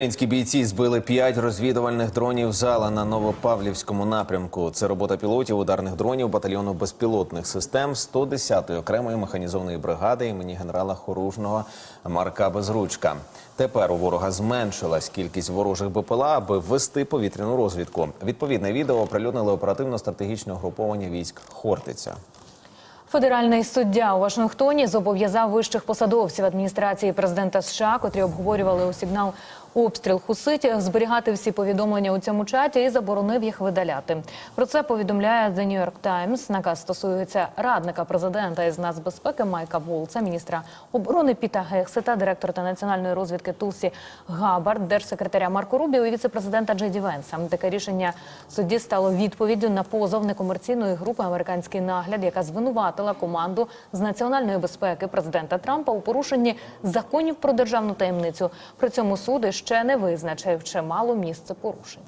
Українські бійці збили п'ять розвідувальних дронів зала на Новопавлівському напрямку. Це робота пілотів ударних дронів батальйону безпілотних систем 110-ї окремої механізованої бригади імені генерала Хоружного Марка Безручка. Тепер у ворога зменшилась кількість ворожих БПЛА, аби ввести повітряну розвідку. Відповідне відео оприлюднили оперативно-стратегічне угруповання військ Хортиця. Федеральний суддя у Вашингтоні зобов'язав вищих посадовців адміністрації президента США, котрі обговорювали у сигнал обстріл хуситів, зберігати всі повідомлення у цьому чаті і заборонив їх видаляти. Про це повідомляє The New York Times. Наказ стосується радника президента із нацбезпеки Майка Волца, міністра оборони Піта Гексета, директора національної розвідки Тулсі Габард, держсекретаря Марко Рубіо і віце-президента Джейді Венса. Таке рішення судді стало відповіддю на позов некомерційної групи Американський нагляд, яка звинуватила команду з національної безпеки президента Трампа у порушенні законів про державну таємницю. При цьому суд ще не визначив чимало місце порушень.